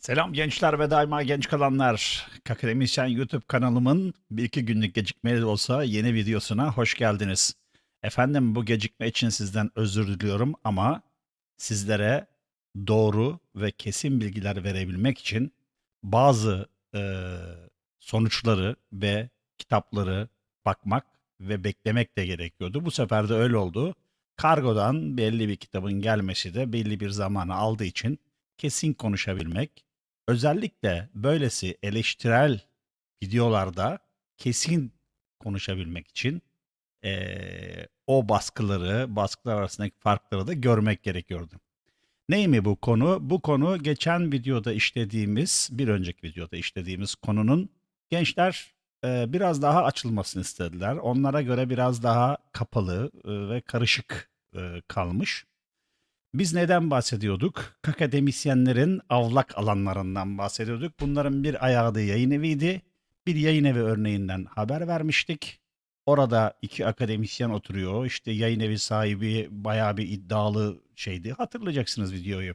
Selam gençler ve daima genç kalanlar. Akademisyen YouTube kanalımın bir iki günlük gecikmeli olsa yeni videosuna hoş geldiniz. Efendim bu gecikme için sizden özür diliyorum ama sizlere doğru ve kesin bilgiler verebilmek için bazı eee, sonuçları ve kitapları bakmak ve beklemek de gerekiyordu. Bu sefer de öyle oldu. Kargodan belli bir kitabın gelmesi de belli bir zamanı aldığı için kesin konuşabilmek özellikle böylesi eleştirel videolarda kesin konuşabilmek için eee, o baskıları, baskılar arasındaki farkları da görmek gerekiyordu. Ney mi bu konu? Bu konu geçen videoda işlediğimiz, bir önceki videoda işlediğimiz konunun gençler eee, biraz daha açılmasını istediler. Onlara göre biraz daha kapalı eee, ve karışık eee, kalmış. Biz neden bahsediyorduk? Akademisyenlerin avlak alanlarından bahsediyorduk. Bunların bir ayağı da yayın eviydi. Bir yayın evi örneğinden haber vermiştik. Orada iki akademisyen oturuyor. İşte yayın evi sahibi bayağı bir iddialı şeydi. Hatırlayacaksınız videoyu.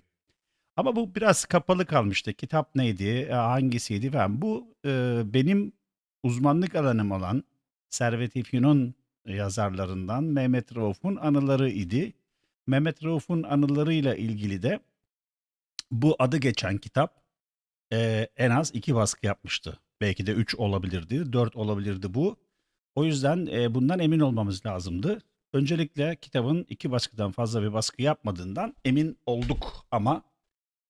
Ama bu biraz kapalı kalmıştı. Kitap neydi, e, hangisiydi falan. Bu e, benim uzmanlık alanım olan Servet İfyon'un yazarlarından Mehmet Rauf'un anıları idi. Mehmet Rauf'un anılarıyla ilgili de bu adı geçen kitap eee, en az iki baskı yapmıştı. Belki de üç olabilirdi, dört olabilirdi bu. O yüzden eee, bundan emin olmamız lazımdı. Öncelikle kitabın iki baskıdan fazla bir baskı yapmadığından emin olduk ama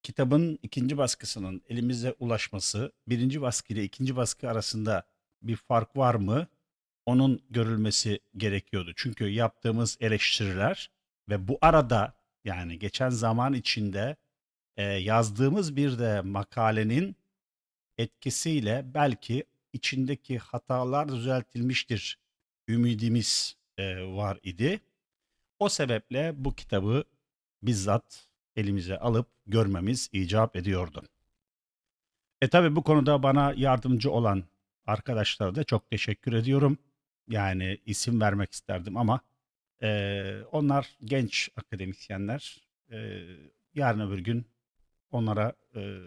kitabın ikinci baskısının elimize ulaşması, birinci baskı ile ikinci baskı arasında bir fark var mı? Onun görülmesi gerekiyordu. Çünkü yaptığımız eleştiriler ve bu arada yani geçen zaman içinde e, yazdığımız bir de makalenin etkisiyle belki içindeki hatalar düzeltilmiştir ümidimiz e, var idi. O sebeple bu kitabı bizzat elimize alıp görmemiz icap ediyordu. E tabi bu konuda bana yardımcı olan arkadaşlara da çok teşekkür ediyorum. Yani isim vermek isterdim ama e, onlar genç akademisyenler. E, yarın öbür gün onlara e,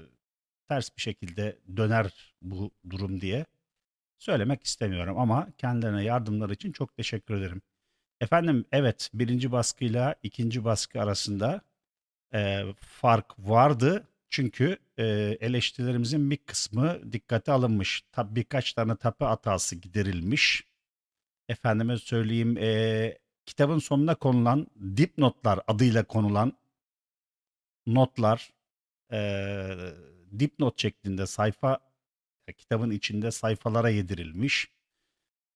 ters bir şekilde döner bu durum diye söylemek istemiyorum ama kendilerine yardımları için çok teşekkür ederim. Efendim evet birinci baskıyla ikinci baskı arasında e, fark vardı. Çünkü e, eleştirilerimizin bir kısmı dikkate alınmış. Tabi birkaç tane tape hatası giderilmiş. Efendime söyleyeyim e, kitabın sonuna konulan dipnotlar adıyla konulan notlar e, dipnot şeklinde sayfa kitabın içinde sayfalara yedirilmiş.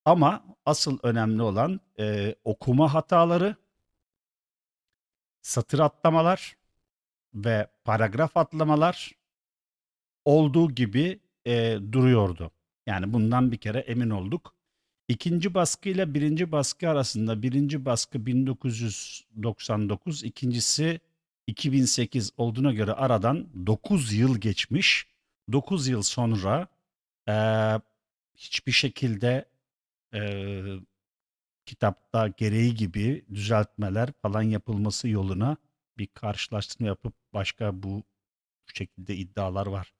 Ama asıl önemli olan e, okuma hataları, satır atlamalar ve paragraf atlamalar olduğu gibi e, duruyordu. Yani bundan bir kere emin olduk. İkinci baskı ile birinci baskı arasında birinci baskı 1999, ikincisi 2008 olduğuna göre aradan 9 yıl geçmiş. 9 yıl sonra e, hiçbir şekilde e, kitapta gereği gibi düzeltmeler falan yapılması yoluna bir karşılaştırma yapıp başka bu şekilde iddialar var.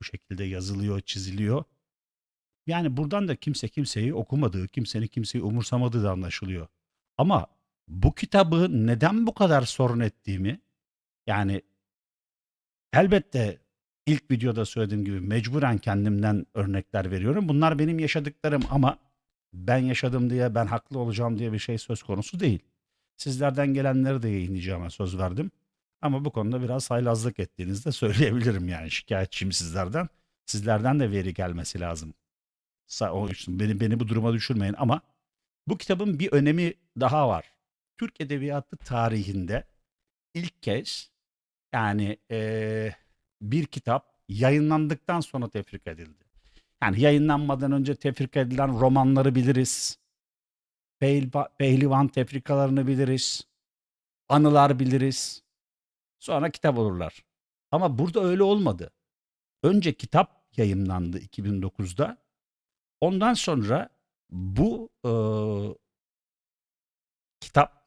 Bu şekilde yazılıyor, çiziliyor. Yani buradan da kimse kimseyi okumadığı, kimsenin kimseyi umursamadığı da anlaşılıyor. Ama bu kitabı neden bu kadar sorun ettiğimi yani elbette ilk videoda söylediğim gibi mecburen kendimden örnekler veriyorum. Bunlar benim yaşadıklarım ama ben yaşadım diye ben haklı olacağım diye bir şey söz konusu değil. Sizlerden gelenleri de yayınlayacağıma söz verdim. Ama bu konuda biraz haylazlık ettiğinizi de söyleyebilirim yani şikayetçiyim sizlerden. Sizlerden de veri gelmesi lazım. O beni beni bu duruma düşürmeyin ama bu kitabın bir önemi daha var. Türk edebiyatı tarihinde ilk kez yani eee, bir kitap yayınlandıktan sonra tefrika edildi. Yani yayınlanmadan önce tefrika edilen romanları biliriz. Pehliva- Pehlivan tefrikalarını biliriz. Anılar biliriz. Sonra kitap olurlar. Ama burada öyle olmadı. Önce kitap yayınlandı 2009'da. Ondan sonra bu eee, kitap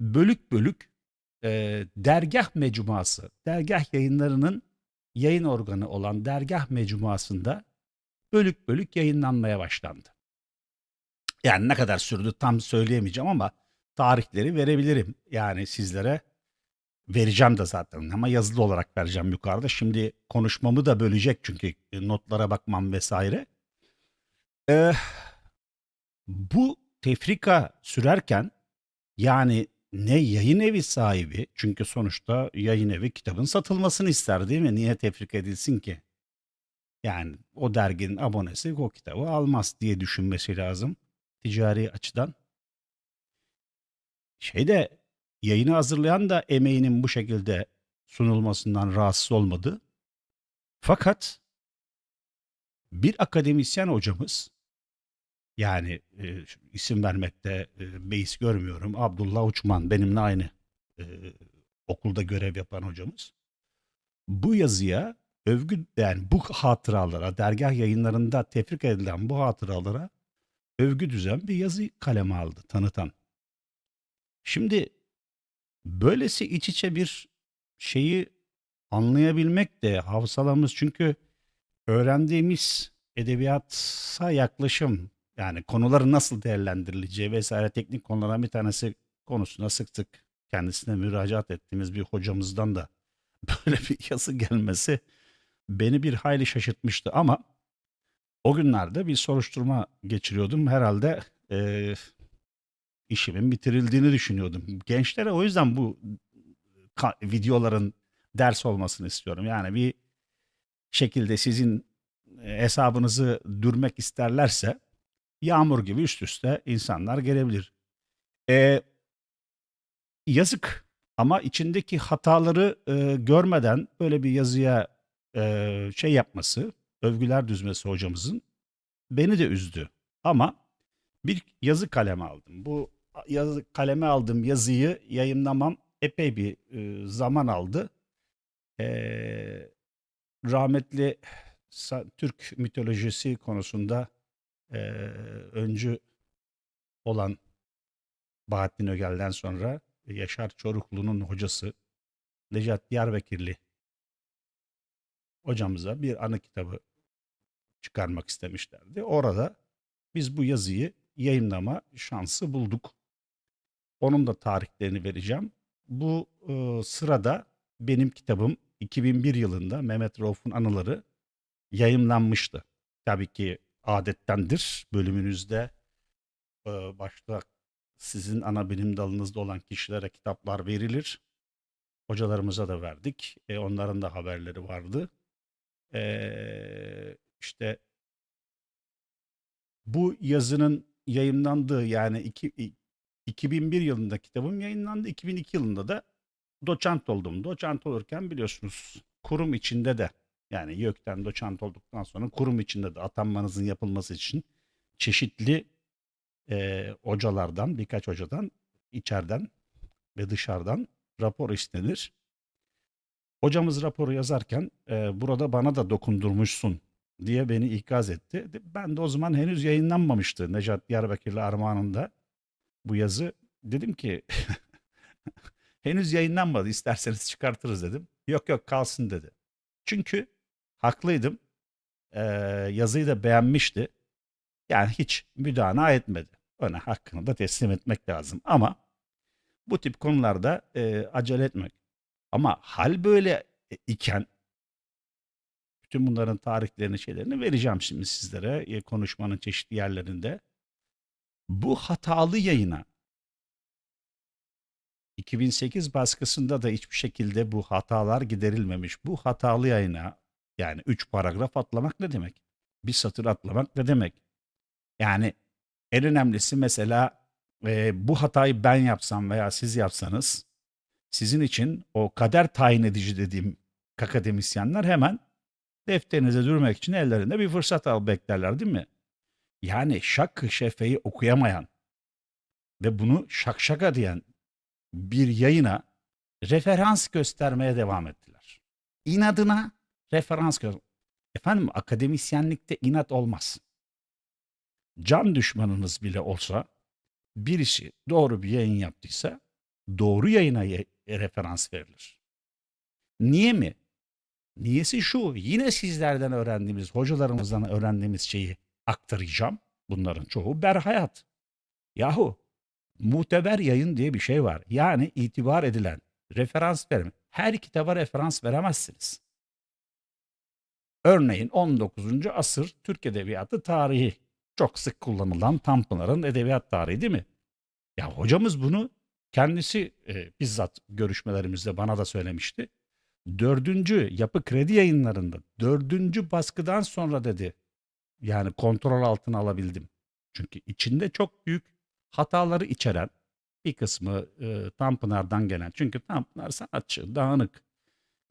bölük bölük eee, dergah mecmuası, dergah yayınlarının yayın organı olan dergah mecmuasında bölük bölük yayınlanmaya başlandı. Yani ne kadar sürdü tam söyleyemeyeceğim ama tarihleri verebilirim. Yani sizlere vereceğim de zaten ama yazılı olarak vereceğim yukarıda. Şimdi konuşmamı da bölecek çünkü notlara bakmam vesaire. Ee, bu tefrika sürerken yani ne yayın evi sahibi çünkü sonuçta yayın evi kitabın satılmasını ister değil mi? Niye tefrik edilsin ki? Yani o derginin abonesi o kitabı almaz diye düşünmesi lazım ticari açıdan. Şeyde yayını hazırlayan da emeğinin bu şekilde sunulmasından rahatsız olmadı. Fakat bir akademisyen hocamız yani e, isim vermekte e, beis görmüyorum. Abdullah Uçman benimle aynı e, okulda görev yapan hocamız. Bu yazıya övgü yani bu hatıralara dergah yayınlarında tefrik edilen bu hatıralara övgü düzen bir yazı kaleme aldı tanıtan. Şimdi böylesi iç içe bir şeyi anlayabilmek de havsalamız çünkü öğrendiğimiz edebiyata yaklaşım yani konuları nasıl değerlendirileceği vesaire teknik konulardan bir tanesi konusuna sık sık kendisine müracaat ettiğimiz bir hocamızdan da böyle bir yazı gelmesi beni bir hayli şaşırtmıştı ama o günlerde bir soruşturma geçiriyordum. Herhalde e, işimin bitirildiğini düşünüyordum. Gençlere o yüzden bu videoların ders olmasını istiyorum. Yani bir şekilde sizin hesabınızı dürmek isterlerse yağmur gibi üst üste insanlar gelebilir. E, yazık ama içindeki hataları e, görmeden böyle bir yazıya e, şey yapması, övgüler düzmesi hocamızın beni de üzdü. Ama bir yazı kaleme aldım. Bu yazı kaleme aldığım yazıyı yayınlamam epey bir e, zaman aldı. E, rahmetli Türk mitolojisi konusunda e, öncü olan Bahattin Ögel'den sonra Yaşar Çoruklu'nun hocası Necat Diyarbakırlı hocamıza bir anı kitabı çıkarmak istemişlerdi. Orada biz bu yazıyı yayınlama şansı bulduk. Onun da tarihlerini vereceğim. Bu e, sırada benim kitabım 2001 yılında Mehmet Rauf'un anıları yayınlanmıştı. Tabii ki adettendir bölümünüzde e, başta sizin ana bilim dalınızda olan kişilere kitaplar verilir. Hocalarımıza da verdik. E, onların da haberleri vardı. E, işte bu yazının yayınlandığı yani iki, 2001 yılında kitabım yayınlandı. 2002 yılında da doçent oldum. Doçent olurken biliyorsunuz kurum içinde de yani YÖK'ten doçent olduktan sonra kurum içinde de atanmanızın yapılması için çeşitli e, hocalardan, birkaç hocadan içeriden ve dışarıdan rapor istenir. Hocamız raporu yazarken e, burada bana da dokundurmuşsun diye beni ikaz etti. Ben de o zaman henüz yayınlanmamıştı Necat Diyarbakırlı Armağan'ında bu yazı. Dedim ki henüz yayınlanmadı isterseniz çıkartırız dedim. Yok yok kalsın dedi. Çünkü haklıydım. Ee, yazıyı da beğenmişti. Yani hiç müdana etmedi. Ona hakkını da teslim etmek lazım. Ama bu tip konularda e, acele etmek. Ama hal böyle iken bütün bunların tarihlerini şeylerini vereceğim şimdi sizlere e, konuşmanın çeşitli yerlerinde. Bu hatalı yayına 2008 baskısında da hiçbir şekilde bu hatalar giderilmemiş. Bu hatalı yayına yani 3 paragraf atlamak ne demek? Bir satır atlamak ne demek? Yani en önemlisi mesela e, bu hatayı ben yapsam veya siz yapsanız sizin için o kader tayin edici dediğim akademisyenler hemen defterinize durmak için ellerinde bir fırsat al beklerler değil mi? Yani şak şefeyi okuyamayan ve bunu şakşaka diyen bir yayına referans göstermeye devam ettiler. İnadına referans göster. Efendim akademisyenlikte inat olmaz. Can düşmanınız bile olsa birisi doğru bir yayın yaptıysa doğru yayına referans verilir. Niye mi? Niyesi şu, yine sizlerden öğrendiğimiz, hocalarımızdan öğrendiğimiz şeyi aktaracağım. Bunların çoğu berhayat. Yahu muteber yayın diye bir şey var. Yani itibar edilen, referans verin. Her kitaba referans veremezsiniz. Örneğin 19. asır Türk Edebiyatı tarihi. Çok sık kullanılan Tanpınar'ın edebiyat tarihi değil mi? Ya hocamız bunu kendisi e, bizzat görüşmelerimizde bana da söylemişti. Dördüncü yapı kredi yayınlarında dördüncü baskıdan sonra dedi yani kontrol altına alabildim. Çünkü içinde çok büyük hataları içeren bir kısmı e, Tanpınar'dan gelen. Çünkü Tanpınar sanatçı, dağınık.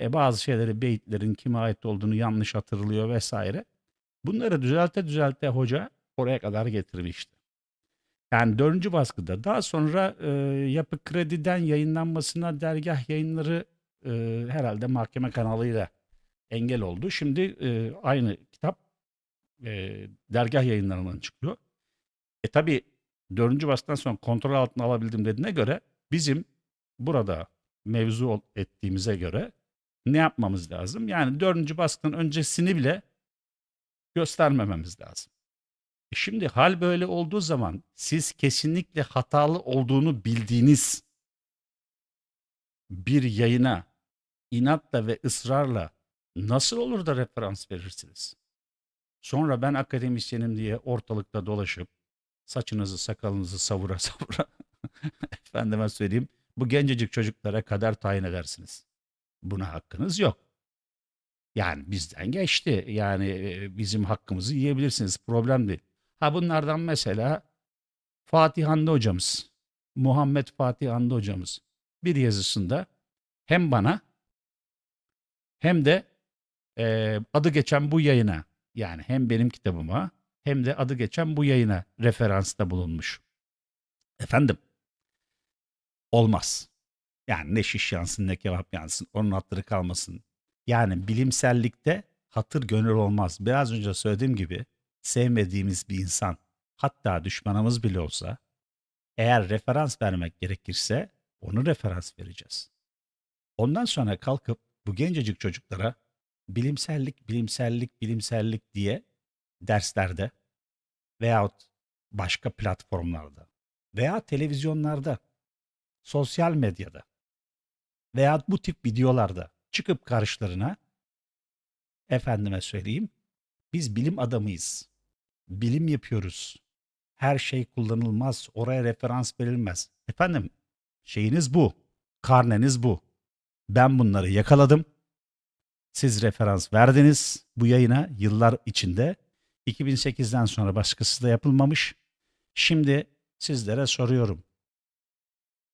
E, bazı şeyleri, beyitlerin kime ait olduğunu yanlış hatırlıyor vesaire. Bunları düzelte düzelte hoca oraya kadar getirmişti. Yani dördüncü baskıda. Daha sonra e, Yapı Kredi'den yayınlanmasına dergah yayınları e, herhalde mahkeme kanalıyla engel oldu. Şimdi e, aynı kitap e, dergah yayınlarından çıkıyor. E tabi dördüncü baskıdan sonra kontrol altına alabildim dediğine göre bizim burada mevzu ettiğimize göre ne yapmamız lazım? Yani dördüncü baskının öncesini bile göstermememiz lazım. E Şimdi hal böyle olduğu zaman siz kesinlikle hatalı olduğunu bildiğiniz bir yayına inatla ve ısrarla nasıl olur da referans verirsiniz? Sonra ben akademisyenim diye ortalıkta dolaşıp saçınızı sakalınızı savura savura efendime söyleyeyim bu gencecik çocuklara kader tayin edersiniz. Buna hakkınız yok. Yani bizden geçti. Yani bizim hakkımızı yiyebilirsiniz. Problem değil. Ha bunlardan mesela Fatih Hamdi hocamız, Muhammed Fatih Hamdi hocamız bir yazısında hem bana hem de e, adı geçen bu yayına yani hem benim kitabıma hem de adı geçen bu yayına referansta bulunmuş. Efendim olmaz. Yani ne şiş yansın ne kebap yansın onun hatırı kalmasın. Yani bilimsellikte hatır gönül olmaz. Biraz önce söylediğim gibi sevmediğimiz bir insan hatta düşmanımız bile olsa eğer referans vermek gerekirse onu referans vereceğiz. Ondan sonra kalkıp bu gencecik çocuklara bilimsellik, bilimsellik, bilimsellik diye derslerde veyahut başka platformlarda veya televizyonlarda, sosyal medyada veya bu tip videolarda çıkıp karşılarına efendime söyleyeyim biz bilim adamıyız. Bilim yapıyoruz. Her şey kullanılmaz. Oraya referans verilmez. Efendim şeyiniz bu. Karneniz bu. Ben bunları yakaladım. Siz referans verdiniz bu yayına yıllar içinde. 2008'den sonra başkası da yapılmamış. Şimdi sizlere soruyorum.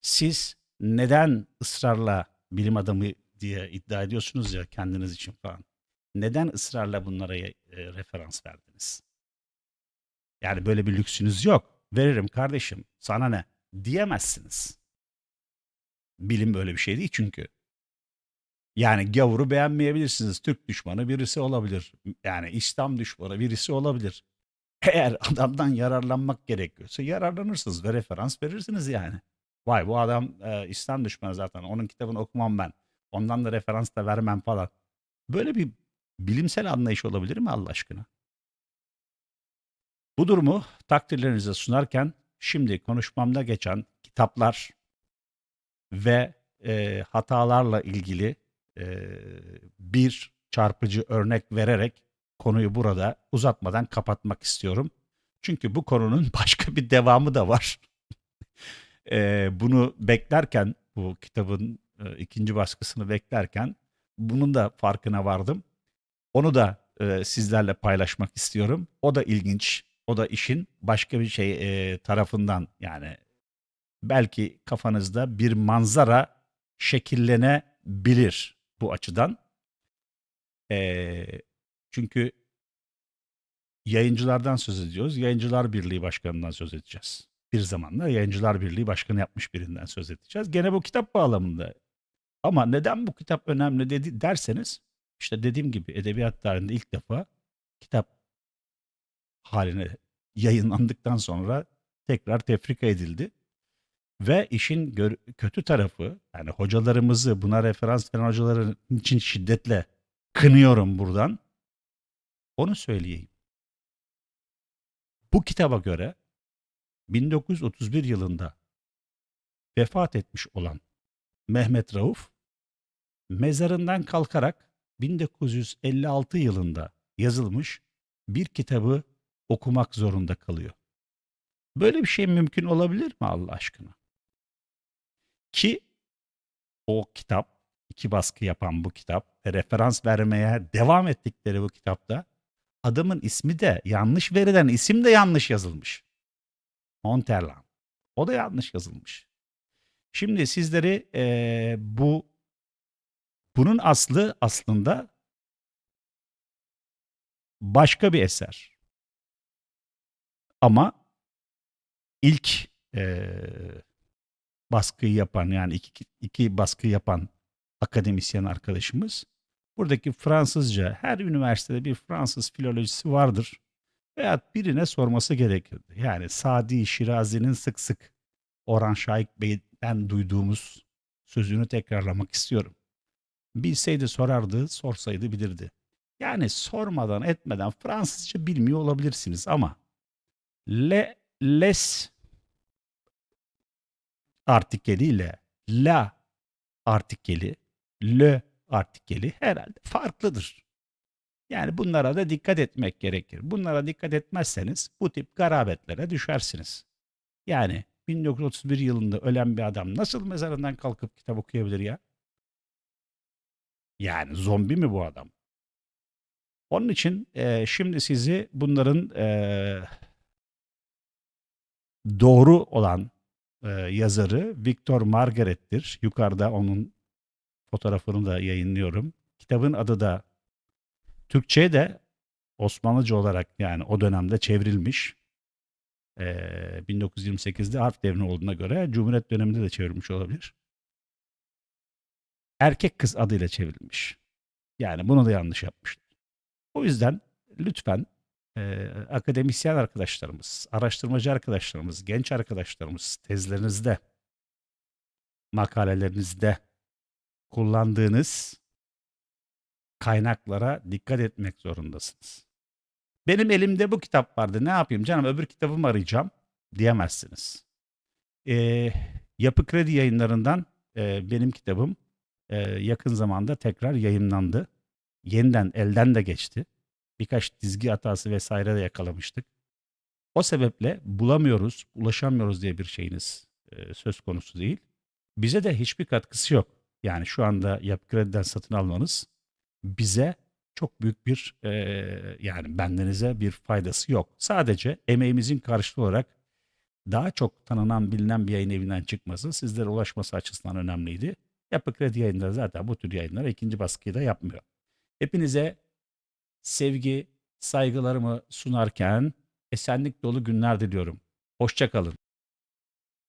Siz neden ısrarla bilim adamı diye iddia ediyorsunuz ya kendiniz için falan? Neden ısrarla bunlara e, referans verdiniz? Yani böyle bir lüksünüz yok. Veririm kardeşim sana ne diyemezsiniz. Bilim böyle bir şey değil çünkü. Yani gavuru beğenmeyebilirsiniz. Türk düşmanı birisi olabilir. Yani İslam düşmanı birisi olabilir. Eğer adamdan yararlanmak gerekiyorsa yararlanırsınız ve referans verirsiniz yani. Vay bu adam e, İslam düşmanı zaten. Onun kitabını okumam ben. Ondan da referans da vermem falan. Böyle bir bilimsel anlayış olabilir mi Allah aşkına? Bu durumu takdirlerinize sunarken şimdi konuşmamda geçen kitaplar ve e, hatalarla ilgili e, bir çarpıcı örnek vererek konuyu burada uzatmadan kapatmak istiyorum. Çünkü bu konunun başka bir devamı da var. E, bunu beklerken bu kitabın e, ikinci baskısını beklerken bunun da farkına vardım. Onu da e, sizlerle paylaşmak istiyorum. O da ilginç. O da işin başka bir şey e, tarafından yani belki kafanızda bir manzara şekillenebilir bu açıdan. E, çünkü yayıncılardan söz ediyoruz. Yayıncılar Birliği Başkanı'ndan söz edeceğiz. Bir zamanlar Yayıncılar Birliği Başkanı yapmış birinden söz edeceğiz. Gene bu kitap bağlamında. Ama neden bu kitap önemli dedi derseniz işte dediğim gibi edebiyat tarihinde ilk defa kitap haline yayınlandıktan sonra tekrar tefrika edildi. Ve işin kötü tarafı yani hocalarımızı buna referans veren hocaların için şiddetle kınıyorum buradan. Onu söyleyeyim. Bu kitaba göre 1931 yılında vefat etmiş olan Mehmet Rauf mezarından kalkarak 1956 yılında yazılmış bir kitabı okumak zorunda kalıyor. Böyle bir şey mümkün olabilir mi Allah aşkına? Ki o kitap, iki baskı yapan bu kitap referans vermeye devam ettikleri bu kitapta adamın ismi de yanlış verilen isim de yanlış yazılmış. Monterland. O da yanlış yazılmış. Şimdi sizleri eee, bu bunun aslı aslında başka bir eser. Ama ilk eee, baskıyı yapan yani iki, iki baskı yapan akademisyen arkadaşımız buradaki Fransızca her üniversitede bir Fransız filolojisi vardır. Veya birine sorması gerekirdi. Yani Sadi Şirazi'nin sık sık Orhan Şahik Bey'den duyduğumuz sözünü tekrarlamak istiyorum. Bilseydi sorardı, sorsaydı bilirdi. Yani sormadan etmeden Fransızca bilmiyor olabilirsiniz ama le, les artikeliyle la artikeli, le artikeli herhalde farklıdır. Yani bunlara da dikkat etmek gerekir. Bunlara dikkat etmezseniz bu tip garabetlere düşersiniz. Yani 1931 yılında ölen bir adam nasıl mezarından kalkıp kitap okuyabilir ya? Yani zombi mi bu adam? Onun için eee, şimdi sizi bunların eee, doğru olan eee, yazarı Victor Margaret'tir. Yukarıda onun fotoğrafını da yayınlıyorum. Kitabın adı da Türkçe'ye de Osmanlıca olarak yani o dönemde çevrilmiş. Eee 1928'de harf devrimi olduğuna göre Cumhuriyet döneminde de çevrilmiş olabilir. Erkek kız adıyla çevrilmiş. Yani bunu da yanlış yapmışlar. O yüzden lütfen eee, akademisyen arkadaşlarımız, araştırmacı arkadaşlarımız, genç arkadaşlarımız tezlerinizde, makalelerinizde kullandığınız kaynaklara dikkat etmek zorundasınız. Benim elimde bu kitap vardı. Ne yapayım canım öbür kitabımı arayacağım diyemezsiniz. Eee, Yapı Kredi yayınlarından eee, benim kitabım eee, yakın zamanda tekrar yayınlandı. Yeniden elden de geçti. Birkaç dizgi hatası vesaire de yakalamıştık. O sebeple bulamıyoruz, ulaşamıyoruz diye bir şeyiniz eee, söz konusu değil. Bize de hiçbir katkısı yok. Yani şu anda Yapı Kredi'den satın almanız bize çok büyük bir eee, yani bendenize bir faydası yok. Sadece emeğimizin karşılığı olarak daha çok tanınan bilinen bir yayın evinden çıkması sizlere ulaşması açısından önemliydi. Yapı Kredi yayınları zaten bu tür yayınları ikinci baskıyı da yapmıyor. Hepinize sevgi, saygılarımı sunarken esenlik dolu günler diliyorum. Hoşçakalın.